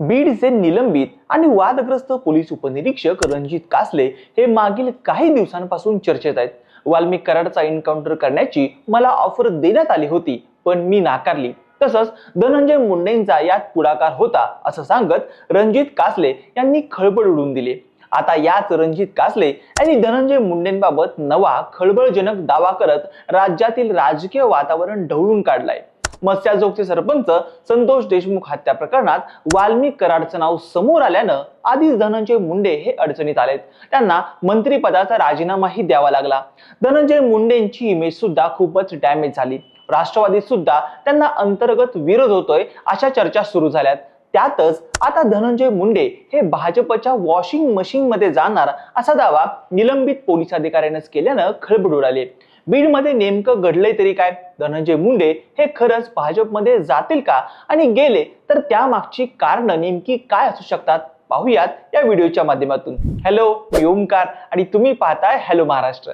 बीडचे निलंबित आणि वादग्रस्त पोलीस उपनिरीक्षक रणजित कासले हे मागील काही दिवसांपासून चर्चेत आहेत. वाल्मिक कराडचा एन्काउंटर करण्याची मला ऑफर देण्यात आली होती पण मी नाकारली. तसंच धनंजय मुंडेंचा यात पुढाकार होता असं सांगत रणजित कासले यांनी खळबळ उडून दिली. आता याच रणजित कासले यांनी धनंजय मुंडेंबाबत नवा खळबळजनक दावा करत राज्यातील राजकीय वातावरण ढवळून काढलाय. मत्स्याजोगचे सरपंच संतोष देशमुख हत्या प्रकरणात वाल्मिक कराडचं नाव समोर आल्यानं आधीच धनंजय मुंडे हे अडचणीत आलेत. त्यांना मंत्रिपदाचा राजीनामाही द्यावा लागला. धनंजय मुंडेंची इमेज सुद्धा खूपच डॅमेज झाली. राष्ट्रवादीत सुद्धा त्यांना अंतर्गत विरोध होतोय अशा चर्चा सुरू झाल्यात. त्यातच आता धनंजय मुंडे हे भाजपच्या वॉशिंग मशीन मध्ये जाणार असा दावा निलंबित पोलीस अधिकाऱ्यानेच केल्यानं खळबळ उडाली. बीडमध्ये नेमकं घडलंय तरी काय? धनंजय मुंडे हे खरंच भाजपमध्ये जातील का? आणि गेले तर त्यामागची कारण नेमकी काय असू शकतात? पाहूयात या व्हिडिओच्या माध्यमातून. हॅलो मी ओमकार आणि तुम्ही पाहताय हॅलो महाराष्ट्र.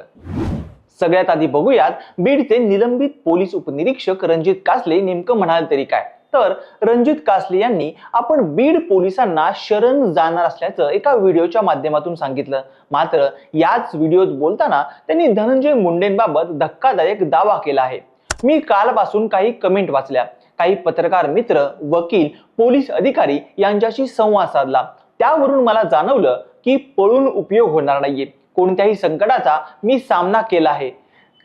सगळ्यात आधी बघूयात बीडचे निलंबित पोलीस उपनिरीक्षक रणजित कासले नेमकं म्हणाल तरी काय? तर रणजित कासले यांनी आपण बीड पोलिसांना शरण जाणार असल्याचं एका व्हिडिओच्या माध्यमातून सांगितलं. मात्र याच व्हिडिओत बोलताना त्यांनी धनंजय मुंडेंबाबत धक्कादायक दावा केला आहे. मी कालपासून काही कमेंट वाचल्या. काही पत्रकार मित्र वकील पोलीस अधिकारी यांच्याशी संवाद साधला. त्यावरून मला जाणवलं की पळून उपयोग होणार नाहीये. कोणत्याही संकटाचा मी सामना केला आहे.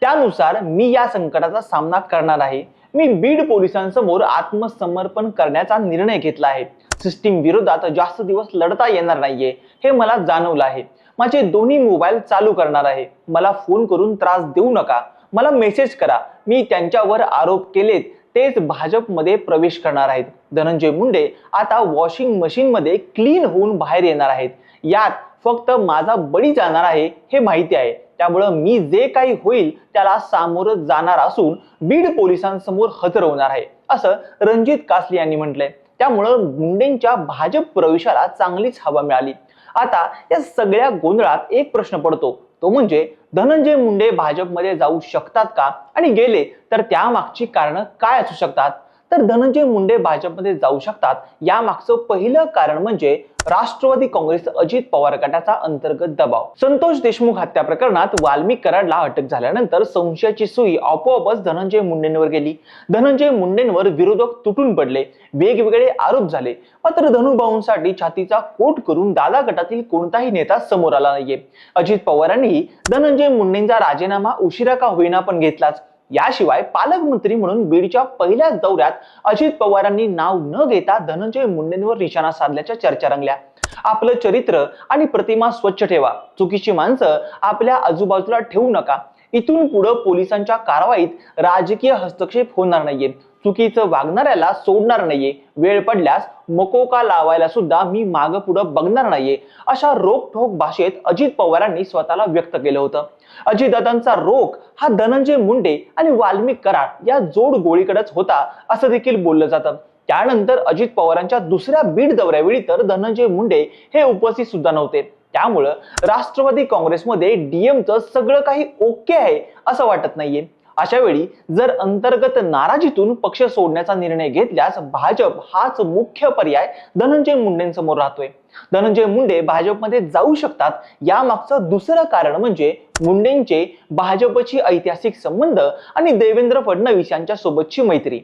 त्यानुसार मी या संकटाचा सामना करणार आहे. मी बीड पोलिसांसमोर आत्मसमर्पण करण्याचा निर्णय घेतला आहे. सिस्टीम विरोधात जास्त दिवस लढता येणार नाहीये हे मला जाणवलं आहे. माझे दोन्ही मोबाईल चालू करणार आहे. मला फोन करून त्रास देऊ नका. मला मेसेज करा. मी त्यांच्यावर आरोप केलेत. तेच भाजपमध्ये प्रवेश करणार आहेत. धनंजय मुंडे आता वॉशिंग मशीनमध्ये क्लीन होऊन बाहेर येणार आहेत. यात फक्त माझा बळी जाणार आहे हे माहिती आहे. त्यामुळं मी जे काही होईल त्याला सामोरं जाणार असून बीड पोलिसांसमोर हजर होणार आहे. असं रणजित कासले यांनी म्हटलंय. त्यामुळं मुंडेंच्या भाजप प्रवेशाला चांगलीच हवा मिळाली. आता या सगळ्या गोंधळात एक प्रश्न पडतो. तो म्हणजे धनंजय मुंडे भाजपमध्ये जाऊ शकतात का? आणि गेले तर त्यामागची कारणं काय असू शकतात? तर धनंजय मुंडे भाजपमध्ये जाऊ शकतात. यामागचं पहिलं कारण म्हणजे राष्ट्रवादी काँग्रेस अजित पवार गटाचा अंतर्गत दबाव. संतोष देशमुख हत्या प्रकरणात वाल्मिक कराडला अटक झाल्यानंतर संशयाची सुई आपोआपच धनंजय मुंडेंवर गेली. धनंजय मुंडेंवर विरोधक तुटून पडले. वेगवेगळे आरोप झाले. मात्र धनुभाऊंसाठी छातीचा कोट करून दादा गटातील कोणताही नेता समोर आला नाहीये. अजित पवारांनीही धनंजय मुंडेंचा राजीनामा उशिरा का होईना पण घेतलाच. याशिवाय पालकमंत्री म्हणून बीडच्या पहिल्याच दौऱ्यात अजित पवारांनी नाव न घेता धनंजय मुंडेंवर निशाणा साधल्याच्या चर्चा रंगल्या. आपलं चरित्र आणि प्रतिमा स्वच्छ ठेवा. चुकीची माणसं आपल्या आजूबाजूला ठेवू नका. इथून पुढे पोलिसांच्या कारवाईत राजकीय हस्तक्षेप होणार नाहीये. चुकीचं वागणाऱ्याला सोडणार नाहीये. वेळ पडल्यास मकोका लावायला सुद्धा मी माग पुढं बघणार नाहीये अशा रोखठोक भाषेत अजित पवारांनी स्वतःला व्यक्त केलं होतं. अजित दादांचा रोख हा धनंजय मुंडे आणि वाल्मिक कराड या जोड गोळीकडेच होता असं देखील बोललं जातं. त्यानंतर अजित पवारांच्या दुसऱ्या बीड दौऱ्यावेळी तर धनंजय मुंडे हे उपस्थित सुद्धा नव्हते. त्यामुळं राष्ट्रवादी काँग्रेसमध्ये डीएमचं सगळं काही ओके आहे असं वाटत नाहीये. अशा वेळी जर अंतर्गत नाराजीतून पक्ष सोडण्याचा निर्णय घेतल्यास भाजप हाच मुख्य पर्याय धनंजय मुंडेंसमोर राहतोय. धनंजय मुंडे भाजपमध्ये जाऊ शकतात यामागचं दुसरं कारण म्हणजे मुंडेंचे भाजपची ऐतिहासिक संबंध आणि देवेंद्र फडणवीस यांच्या सोबतची मैत्री.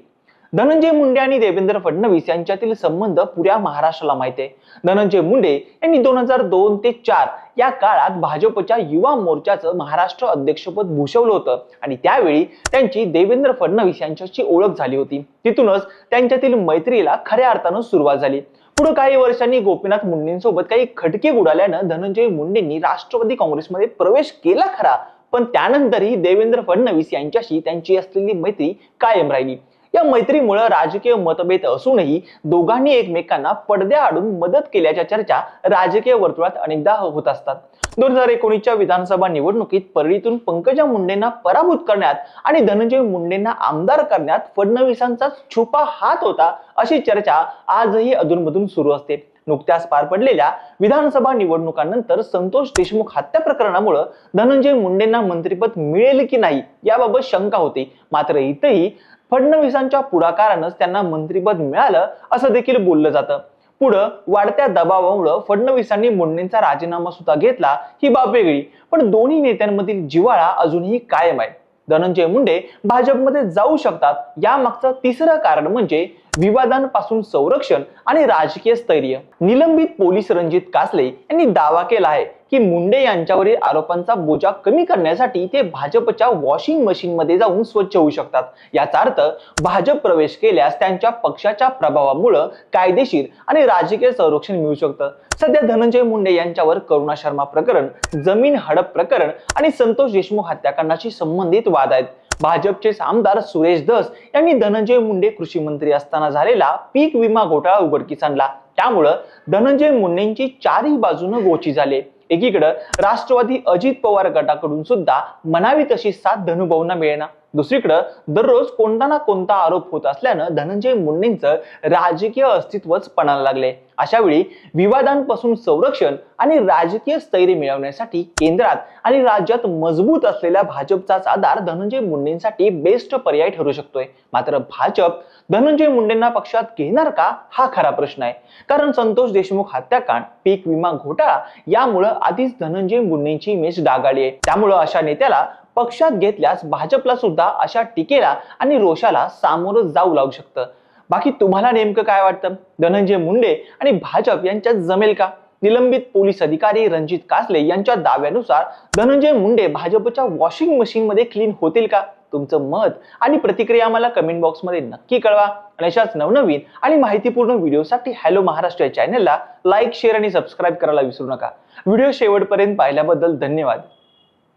धनंजय मुंडे आणि देवेंद्र फडणवीस यांच्यातील संबंध पुऱ्या महाराष्ट्राला माहिती आहे. धनंजय मुंडे यांनी दोन हजार दोन ते चार या काळात भाजपच्या युवा मोर्चाचं महाराष्ट्र अध्यक्षपद भूषवलं होतं आणि त्यावेळी त्यांची देवेंद्र फडणवीस यांच्याशी ओळख झाली होती. तिथूनच त्यांच्यातील मैत्रीला खऱ्या अर्थानं सुरुवात झाली. पुढे काही वर्षांनी गोपीनाथ मुंडेंसोबत काही खटके उडाल्यानं धनंजय मुंडेंनी राष्ट्रवादी काँग्रेसमध्ये प्रवेश केला खरा पण त्यानंतरही देवेंद्र फडणवीस यांच्याशी त्यांची असलेली मैत्री कायम राहिली. या मैत्रीमुळे राजकीय मतभेद असूनही दोघांनी एकमेकांना पडद्याआडून मदत केल्याच्या चर्चा राजकीय वर्तुळात अनेकदा होत असतात. दोन हजार एकोणीसच्या विधानसभा निवडणुकीत परळीतून पंकजा मुंडेंना पराभूत करण्यात आणि धनंजय मुंडेंना आमदार करण्यात फडणवीसांचा छुपा हात होता अशी चर्चा आजही अधूनमधून सुरू असते. नुकत्याच पार पडलेल्या विधानसभा निवडणुकांनंतर संतोष देशमुख हत्या प्रकरणामुळे धनंजय मुंडेंना मंत्रिपद मिळेल की नाही याबाबत शंका होती. मात्र इथेही फडणवीसांच्या पुढाकारानंच त्यांना मंत्रिपद मिळालं असं देखील बोललं जातं. पुढं वाढत्या दबावामुळे फडणवीसांनी मुंडेंचा राजीनामा सुद्धा घेतला ही बाब वेगळी. पण दोन्ही नेत्यांमधील जिव्हाळा अजूनही कायम आहे. धनंजय मुंडे भाजपमध्ये जाऊ शकतात यामागचं तिसरं कारण म्हणजे विवादांपासून संरक्षण आणि राजकीय स्थैर्य. निलंबित पोलीस रणजित कासले यांनी दावा केला आहे की मुंडे यांच्यावरील आरोपांचा बोजा कमी करण्यासाठी ते भाजपच्या वॉशिंग मशीन मध्ये जाऊन स्वच्छ होऊ शकतात. याचा अर्थ भाजप प्रवेश केल्यास त्यांच्या पक्षाच्या प्रभावामुळे कायदेशीर आणि राजकीय संरक्षण मिळू शकतं. सध्या धनंजय मुंडे यांच्यावर करुणा शर्मा प्रकरण जमीन हडप प्रकरण आणि संतोष देशमुख हत्याकांडाशी संबंधित वाद आहेत. भाजपचे आमदार सुरेश धस यांनी धनंजय मुंडे कृषी मंत्री असताना झालेला पीक विमा घोटाळा उघडकीस आणला. त्यामुळं धनंजय मुंडेंची चारही बाजूनं गोची झाली. एकीकडं राष्ट्रवादी अजित पवार गटाकडून सुद्धा म्हणावी तशी साथ धनुभाऊंना मिळेना. दुसरीकडं दररोज कोणता ना कोणता आरोप होत असल्यानं धनंजय मुंडेंचं राजकीय अस्तित्वच पणाला लागले. अशा वेळी विवादांपासून संरक्षण आणि राजकीय स्थैर्य मिळवण्यासाठी केंद्रात आणि राज्यात मजबूत असलेल्या भाजपचाच आधार धनंजय मुंडेंसाठी बेस्ट पर्याय ठरू शकतोय. मात्र भाजप धनंजय मुंडेंना पक्षात घेणार का? हा खरा प्रश्न आहे. कारण संतोष देशमुख हत्याकांड पीक विमा घोटाळा यामुळं आधीच धनंजय मुंडेंची इमेज डागाळली आहे. त्यामुळं अशा नेत्याला पक्षात घेतल्यास भाजपला सुद्धा अशा टीकेला आणि रोषाला सामोरं जाऊ लागू शकतं. बाकी तुम्हाला नेमकं काय वाटतं? धनंजय मुंडे आणि भाजप यांच्यात जमेल का? निलंबित पोलीस अधिकारी रणजित कासले यांच्या दाव्यानुसार धनंजय मुंडे भाजपच्या वॉशिंग मशीन मध्ये क्लीन होतील का? तुमचं मत आणि प्रतिक्रिया मला कमेंट बॉक्समध्ये नक्की कळवा. आणि अशाच नवनवीन आणि माहितीपूर्ण व्हिडिओसाठी हॅलो महाराष्ट्र या चॅनलला लाईक शेअर आणि सबस्क्राईब करायला विसरू नका. व्हिडिओ शेवटपर्यंत पाहिल्याबद्दल धन्यवाद.